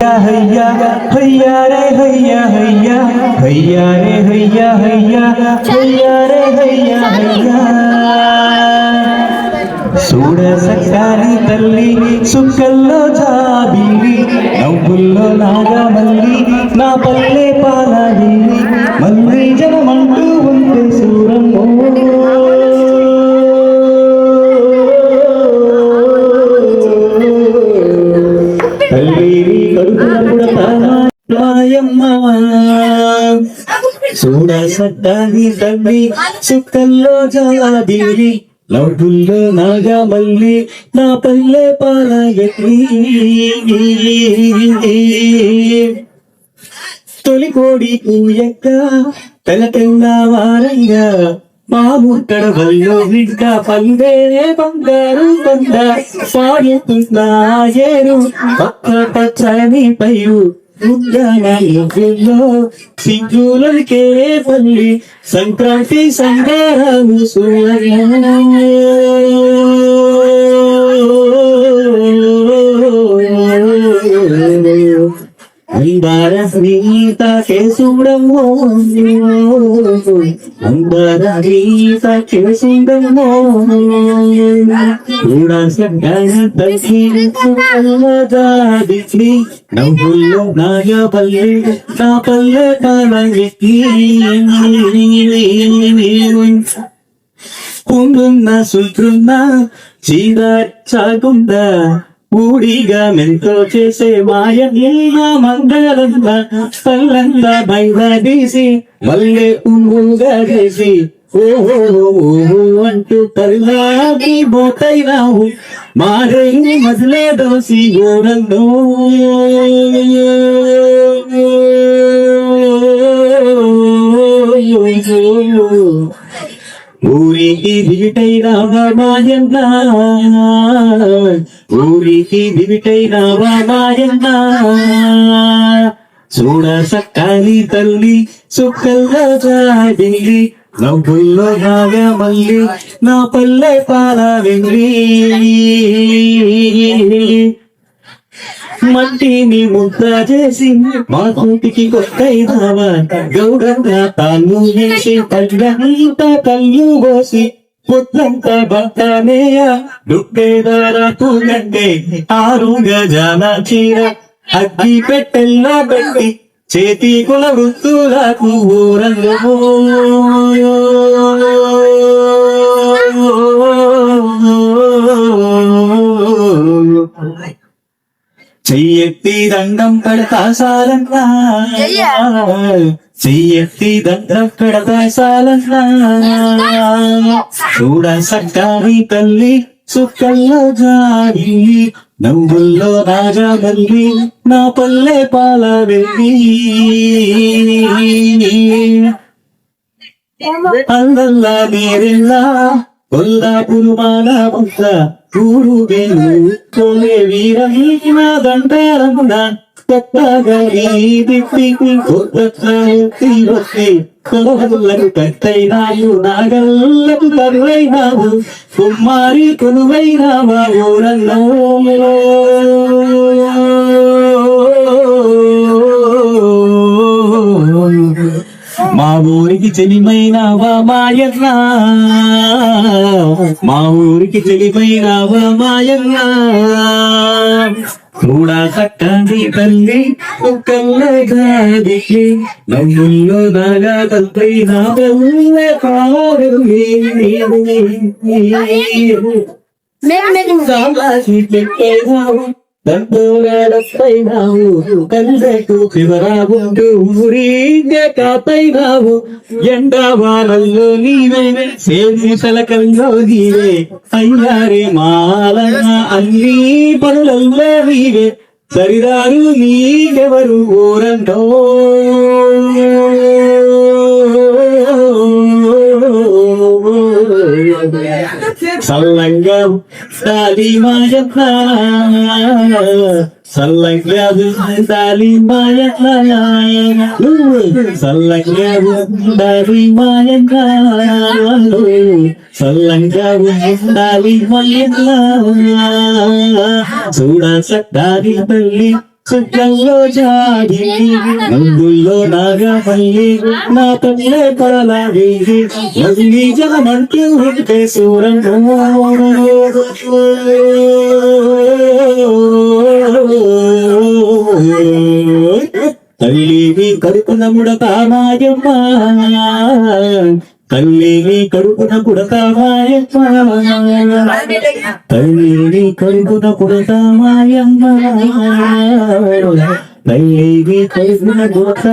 హయ్యా హయ్యా రే హయ్యా హయ్యా హయ్యా రే హయ్యా హయ్యా హయ్యా రే హయ్యా హయ్యా చూడ సక్కాని తల్లి సుక్కల్లో జాబిలి నవ్వుల్లో నాగమల్లి నా పల్లె పాలగిల్లి మళ్ళీ జనమంటూ మాయమ్మ చూడ సట్టాది తల్లి చుక్కల్లో జాబిలి లౌటుల్లో నాగా మల్లి నా పల్లె పాలగట్టి తొలి కోడి పూయక్క తెల తెల్ల వారంగా మా ముట్టడ వల్లో ఇంకా పందేనే బంగారు బంగారు సాగుతున్నా ఏరు పక్క పచ్చని పైరు. ముగ్గులో సిగ్గులకే పల్లి సంక్రాంతి సంగారాలు సువర్ణ అంబర గీత కేసుడమ్మో అంబర గీత కేసుడమ్మో కూడా సడ్డాదికి నవ్వుల్లో నాయ పల్లె నా పల్లె కాలకి ఉండున్న సుద్రున్న చీర చాగుంద ఊడిగా మెంతో చేసే మాయ మంగళంద పల్లంద బయలుదేసి మల్లె పువ్వుగా చేసి అంటూ తల్లాకి బోతైనావు మారే మదిలే దోసి గోరంలో ఊరికి దివిటైన మాయన్న ఊరికి దివిటైన మాయన్న చూడ సక్కాలి తల్లి సుక్కల్లో జాబిల్లి నవ్వుల్లో నాగా మళ్ళీ నా పల్లె పాల వెంగ్రీ. మట్టిని ముద్ద చేసి మా కూటికి కొత్తైనావా? గౌడంగా తాను వేసి పళ్ళంత కళ్ళు పోసి పుత్రంత భర్తనేయ? దుఃఖేదార తూగంటే ఆరు గజాల చీర అగ్గి పెట్టెల్లో పెట్టి చేతి కుల వృత్తులకు ఊరంలో చెయ్యెత్తి దండం పెడతా సాలన్నా చెయ్యెత్తి దండం పెడతా సాలన్నా చూడ సక్కారి తల్లి సుక్కల్లో జారి. నవ్వుల్లో రాజా మల్లి నా పల్లె పాల వెళ్ళి అల్లల్లా నీరిల్ల కొల్లాపురు మాల ముద్ద ఊరు వేలు తోలే వీరమీన దండేరమున. కొత్తగా ఈ నాగల్లకు కుమ్మారి మా ఊరికి చెలిమైనావా మాయన్న. మా ఊరికి చెలిమైనావా మాయన్న. కూడా చక్కని తల్లి కుక్కల్లో గాదికి నవ్వుల్లో నాగా తల్లి నా బెల్లె కావాలి మేము మేము సామాసి పెట్టేవావు దండోరాడపైనావు కందకు శివరావుంటూ ఊరిగా కాపైనావు ఎండవానల్లో నీవే సేమూసల కల్లో నీవే అయ్యారే మాల అన్ని పనులల్లో నీవే సరిదారు నీకెవరు ఊరంటో സല്ലങ്കം സല്ലങ്കം സല്ലങ്കം സൂടാൻ സട്ടാരി പള്ളി సల్లంగా సుఖంలో జాడి నందుల్లో నాగమల్లి నా తల్లే పడలాగి మళ్ళీ జలమంటూ ఉంటే సూరం తల్లివి కడుపున ముడత తల్లిని కడుపున పుడత కడుపున పుడత మాయమ్మ కడుపున పుడత